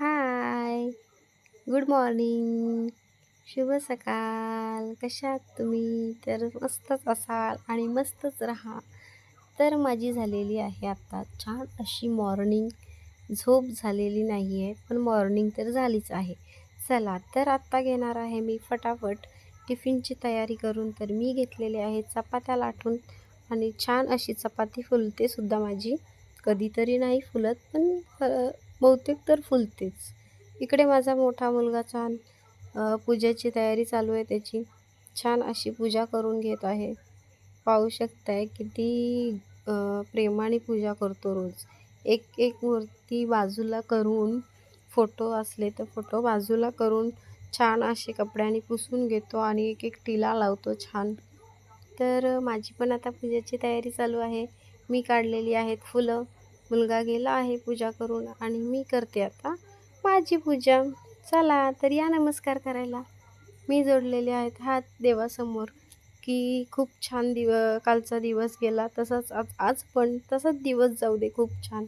हाय. Good morning शुभ सकाळ. कशात तुम्ही? तर मस्तच असाल आणि मस्तच राहा. तर माझी झालेली आहे आत्ता छान अशी मॉर्निंग झोप झालेली नाही आहे पण मॉर्निंग तर झालीच आहे. चला तर आत्ता घेणार आहे मी फटाफट. टिफिनची तयारी करून तर मी घेतलेले आहे चपात्या लाटून. आणि छान अशी चपाती फुलते सुद्धा माझी. कधीतरी नाही फुलत पण बहुतेक तर फुलतेच. इकडे माझा मोठा मुलगा छान पूजेची तयारी चालू आहे त्याची. छान अशी पूजा करून घेत आहे. पाहू शकताय किती प्रेमाने पूजा करतो रोज. एक एक मूर्ती बाजूला करून फोटो असले तर फोटो बाजूला करून छान असे कपड्याने पुसून घेतो आणि एक एक टिला लावतो छान. तर माझी पण आता पूजेची तयारी चालू आहे. मी काढलेली आहेत फुलं. मुलगा गेला आहे पूजा करून आणि मी करते आता माझी पूजा. चला तर या नमस्कार करायला. मी जोडलेले आहेत हात देवासमोर. की खूप छान दिव कालचा दिवस गेला तसंच आज आज पण तसंच दिवस जाऊ दे खूप छान.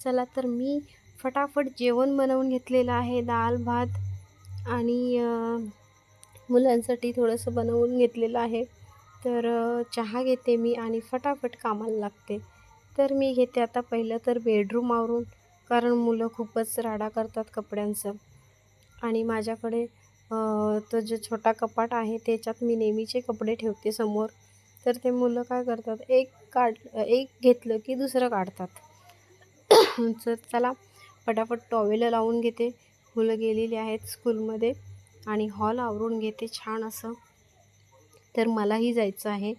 चला तर मी फटाफट जेवण बनवून घेतलेलं आहे डाळ भात आणि मुलांसाठी थोडंसं बनवून घेतलेलं आहे. तर चहा घेते मी आणि फटाफट कामाला लागते. तर मी घेते आता पहिलं तर बेडरूम आवरून कारण मुलं खूपच राडा करतात कपड्यांचं. आणि माझ्याकडे तो जो छोटा कपाट आहे त्याच्यात मी नेहमीचे कपडे ठेवते समोर. तर ते मुलं काय करतात एक काढ एक घेतलं की दुसरं काढतात. तर चला पटापट टॉवेल लावून घेते. मुलं गेलेली आहेत स्कूलमध्ये आणि हॉल आवरून घेते छान असं. तर मलाही जायचं आहे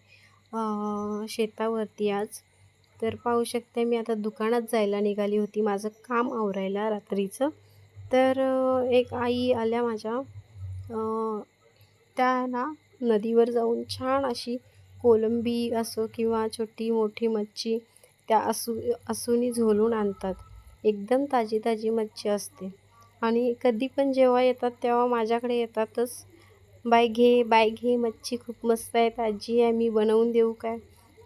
शेतावरती आज. तर पाहू शकते मी आता दुकानात जायला निघाली होती. माझं काम आवरायला रात्रीचं. तर एक आई आल्या माझ्या. त्याला त्या ना नदीवर जाऊन छान अशी कोलंबी असो किंवा छोटी मोठी मच्छी त्या असू असूनी झोलून आणतात. एकदम ताजी ताजी मच्छी असते. आणि कधी पण जेव्हा येतात तेव्हा माझ्याकडे येतातच. बाय घे बाय घे मच्छी खूप मस्त आहे ताजी आहे मी बनवून देऊ काय?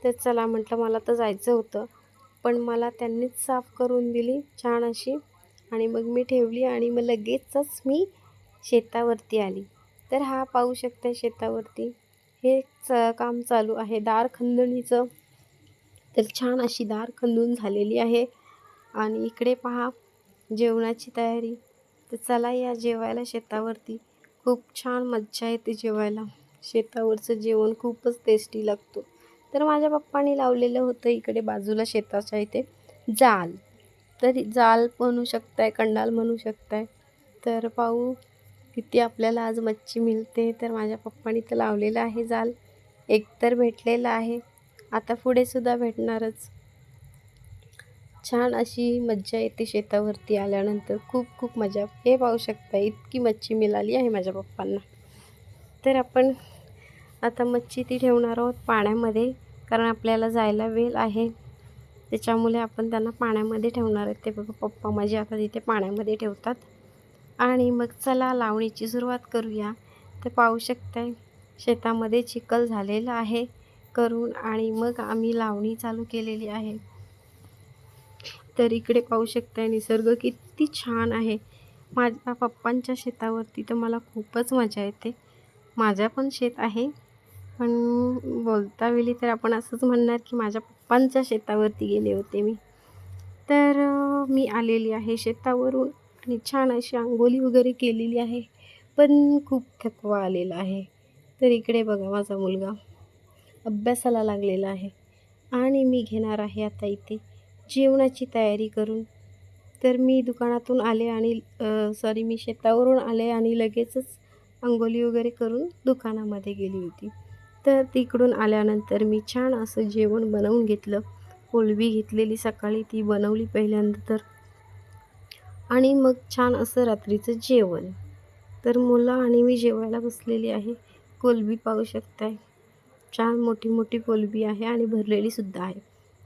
तर चला म्हटलं मला तर जायचं होतं. पण मला त्यांनीच साफ करून दिली छान अशी. आणि मग मी ठेवली आणि मग लगेचच मी शेतावरती आली. तर हा पाहू शकता शेतावरती. हे च काम चालू आहे. दार खंदणीचं. तर छान अशी दार खंदून झालेली आहे. आणि इकडे पहा जेवणाची तयारी. तर चला या जेवायला शेतावरती. खूप छान मज्जा येते जेवायला. शेतावरचं जेवण खूपच टेस्टी लागतो. तर माझ्या पप्पाने लावलेलं होतं इकडे बाजूला शेताच्या इथे. जाल. तर जाल म्हणू शकताय कंडाल म्हणू शकताय. तर पाहू किती आपल्याला आज मच्छी मिळते. तर माझ्या पप्पाने तर लावलेलं आहे जाल. एकतर भेटलेलं आहे. आता पुढे सुद्धा भेटणारच. छान अशी मज्जा येते शेतावरती आल्यानंतर. खूप खूप मजा. हे पाहू शकता इतकी मच्छी मिळाली आहे माझ्या पप्पांना. तर आपण आता मच्छी ती ठेवणार आहोत पाण्यामध्ये कारण आपल्याला जायला वेळ आहे. त्याच्यामुळे आपण त्यांना पाण्यामध्ये ठेवणार आहेत. ते बघा पप्पा माझे आता तिथे पाण्यामध्ये ठेवतात. आणि मग चला लावणीची सुरुवात करूया. तर पाहू शकताय शेतामध्ये चिखल झालेलं आहे करून आणि मग आम्ही लावणी चालू केलेली आहे. तर इकडे पाहू शकताय निसर्ग किती छान आहे. माझ्या पप्पांच्या शेतावरती तर मला खूपच मजा येते. माझ्या पण शेत आहे. पण बोलता वेळी तर आपण असंच म्हणणार की माझ्या पप्पांच्या शेतावरती गेले होते मी. तर मी आलेली आहे शेतावरून आणि छान अशी अंघोळी वगैरे केलेली आहे. पण खूप थकवा आलेला आहे. तर इकडे बघा माझा मुलगा. अभ्यासाला लागलेला आहे. आणि मी घेणार आहे आता इथे जेवणाची तयारी करून. तर मी दुकानातून आले आणि सॉरी मी शेतावरून आले आणि लगेचच अंघोळी वगैरे करून दुकानामध्ये गेली होती. तर तिकडून आल्यानंतर मी छान असं जेवण बनवून घेतलं. कोलबी घेतलेली सकाळी ती बनवली पहिल्यांदा तर. आणि मग छान असं रात्रीचं जेवण. तर मुलं आणि मी जेवायला बसलेली आहे. कोलबी पाहू शकताय. छान मोठी मोठी कोलबी आहे आणि भरलेली सुद्धा आहे.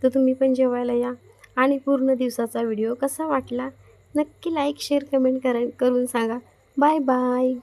तर तुम्ही पण जेवायला या. आणि पूर्ण दिवसाचा व्हिडिओ कसा वाटला? नक्की लाईक शेअर कमेंट करा करून सांगा. Bye bye